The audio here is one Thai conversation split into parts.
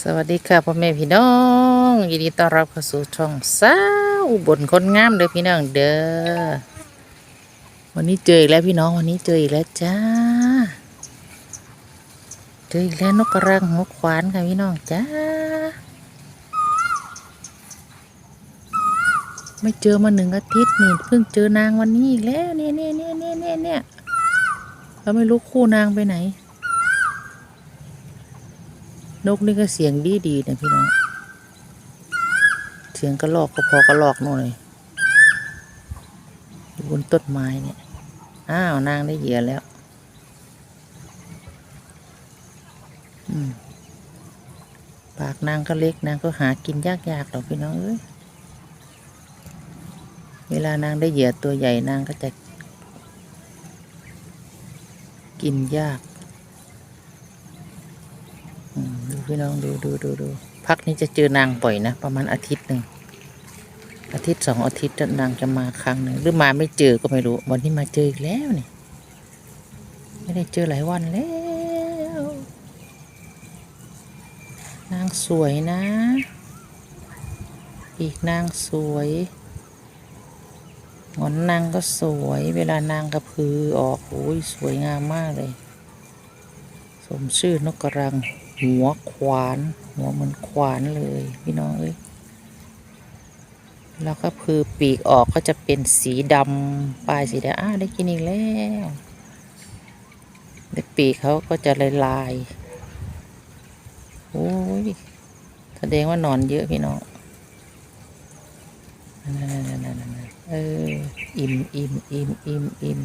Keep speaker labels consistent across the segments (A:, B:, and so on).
A: สวัสดีค่ะพ่อแม่พี่น้องยินดีต้อนรับเข้าสู่ช่องสาวอุบลคนงามเด้อพี่น้องเด้อวันนี้เจออีกแล้วพี่น้องวันนี้เจออีกแล้วจ้าเจออีกแล้วนกกระรังหัวขวานค่ะพี่น้องจ้าไม่เจอมาหนึ่งอาทิตย์นี่เพิ่งเจอนางวันนี้อีกแล้วเนี่ยเนี่ยเนี่ยเนี่ยเนี่ยเนี่ยเราไม่รู้คู่นางไปไหน นกนี่ก็เสียงดีดีนะพี่น้อง เสียงกระลอกก็พอกระลอกหน่อยอยู่บนต้นไม้เนี่ย อ้าวนางได้เหยื่อแล้ว อืมปากนางก็เล็กนางก็หากินยากๆหรอกพี่น้องเอ้ย เวลานางได้เหยื่อตัวใหญ่นางก็จะ กินยาก อืมดู พี่น้องดูดูดูดูพักนี้จะเจอนางบ่อยนะ ประมาณอาทิตย์หนึ่งอาทิตย์สองอาทิตย์นางจะมาครั้งหนึ่งหรือมาไม่เจอก็ไม่รู้ วันนี้มาเจออีกแล้วนี่ไม่ได้เจอหลายวันแล้ว นางสวยนะ อีกนางสวยงอนนางก็สวยเวลานางกระพือออกโอ้ยสวยงามมากเลย สมชื่อนกกระรัง หัวขวาน หัวเหมือนขวานเลย พี่น้องเอ้ยแล้วก็คือปีกออกก็จะเป็นสีดำปลายสีแดงอ้าได้กินอีกแล้วแต่ปีกเขาก็จะลายลายโอ้ยแสดงว่านอนเยอะพี่น้องนั่นๆๆๆๆเอออิ่มอิ่มอิ่มอิ่มอิ่ม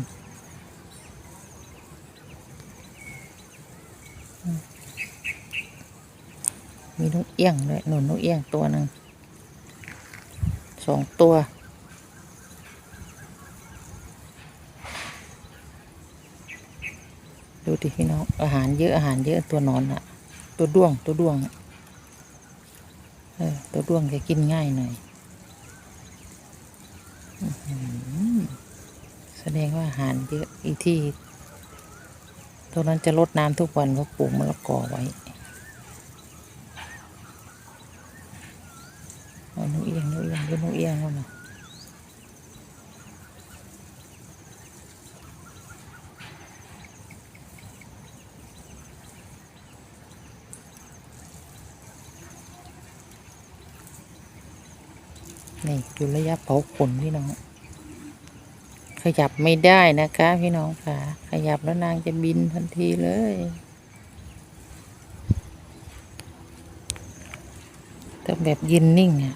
A: มีนกเอี้ยงด้วยหนุนนกเอี้ยงตัวหนึ่งสองตัว ดูดิพี่น้อง อาหารเยอะอาหารเยอะตัวนอนอะตัวด้วงตัวด้วงเออตัวด้วงจะกินง่ายหน่อยอแสดงว่าอาหารเยอะอีที่ตัวนั้นจะลดน้ำทุกวันเพราะปลูกมะละกอไว้ เอานกเอียง นกเอียงเป็นนกเอียงแล้วนะนี่อยู่ระยะเผาขนพี่น้อง ขยับไม่ได้นะคะ พี่น้องค่ะ ขยับแล้วนางจะบินทันทีเลยต้องแบบยืนนิ่งอะ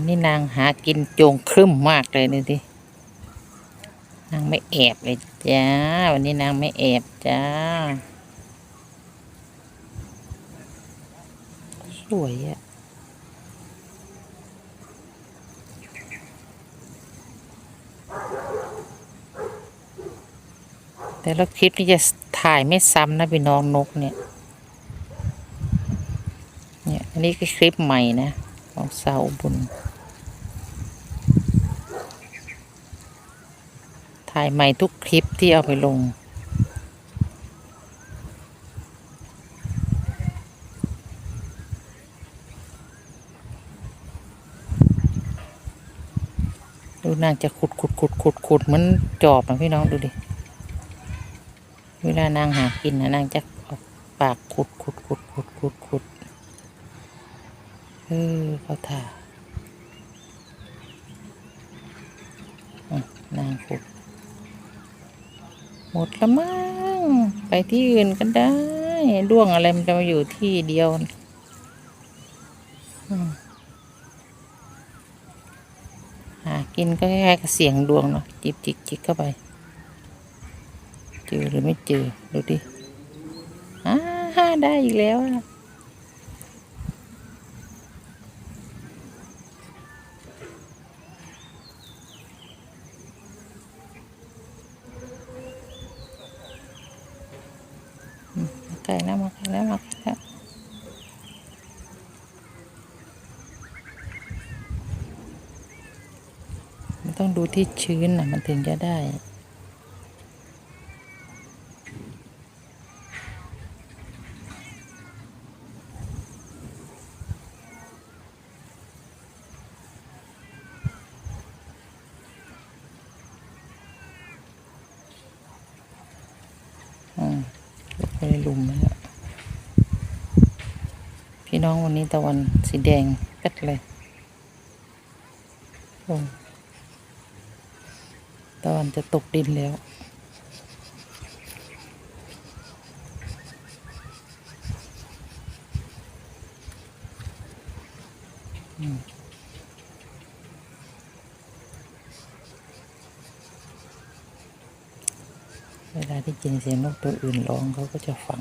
A: วันนี้นางหากินโจงครึ่มมากเลยนี่ดินางไม่แอบเลยจ้า วันนี้นางไม่แอบจ้า สวยอะแต่ละคลิปนี่จะถ่ายไม่ซ้ำนะพี่น้องนกเนี่ย เนี่ย อันนี้ก็คลิปใหม่นะ ของสาวอุบุญ ถ่ายใหม่ทุกคลิปที่เอาไปลง ดูนางจะขุดขุดขุดขุดขุดเหมือนจอบนะพี่น้องดูดิ เวลานางหากินนะนางจะเอาปากขุดขุดขุดขุดขุดขุดเออเขาถ่าอะนางขุด หมดละมั้งไปที่อื่นก็ได้ด้วงอะไรมันจะมาอยู่ที่เดียวหากินก็แค่เสียงดวงเนาะจิบจิกจิกเข้าไป เจอหรือไม่เจอ ดูดิอ่าได้อีกแล้ว ก่แล้วมาไก่แล้วมาไก่แล้มันต้องดูที่ชื้นนะมันถึงจะได้ ไม่ได้ลุมแล้วล่ะพี่น้องวันนี้ตะวันสีแดงแป๊ดเลยโอ้ตะวันจะตกดินแล้วอืม วลาที่ยินเสียงนกตัวอื่นร้องเขาก็จะฟัง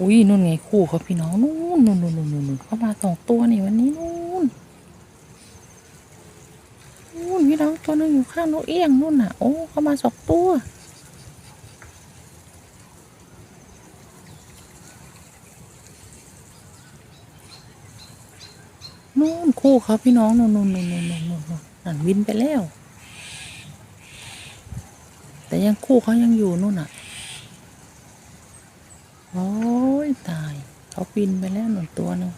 A: อุ้ยนู่นไงคู่เขาพี่น้องนู่นนู่นนู่นนู่นนู่นเขามาสองตัวนี่วันนี้นู่นนู่นพี่น้องตัวนึงอยู่ข้างนกเอี้ยงนู่นน่ะโอ้เขามาสองตัว นู่นคู่เขาพี่น้องนู่นนู่นนู่นนู่นนู่นนั่นวินไปแล้ว แต่ยังคู่เขายังอยู่นู่นน่ะโอ้ยตาย เขาบินไปแล้วหนุนตัวหนึง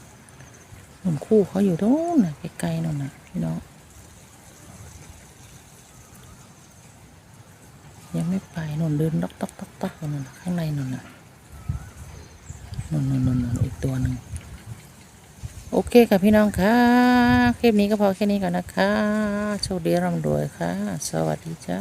A: หนุนคู่เขาอยู่ตรงนู้นน่ะไกลๆนู่นน่ะพี่น้องยังไม่ไปหนุนเดินต๊อกต๊อกต๊อกต๊อกนู่นน่ะข้างในนู่นน่ะนู่นนู่นนู่นอีกตัวหนึ่ง เคค่ะพี่น้องค่ะ คลิปนี้ก็พอแค่นี้ก่อนนะคะ โชคดีร่ำรวยค่ะ สวัสดีจ้า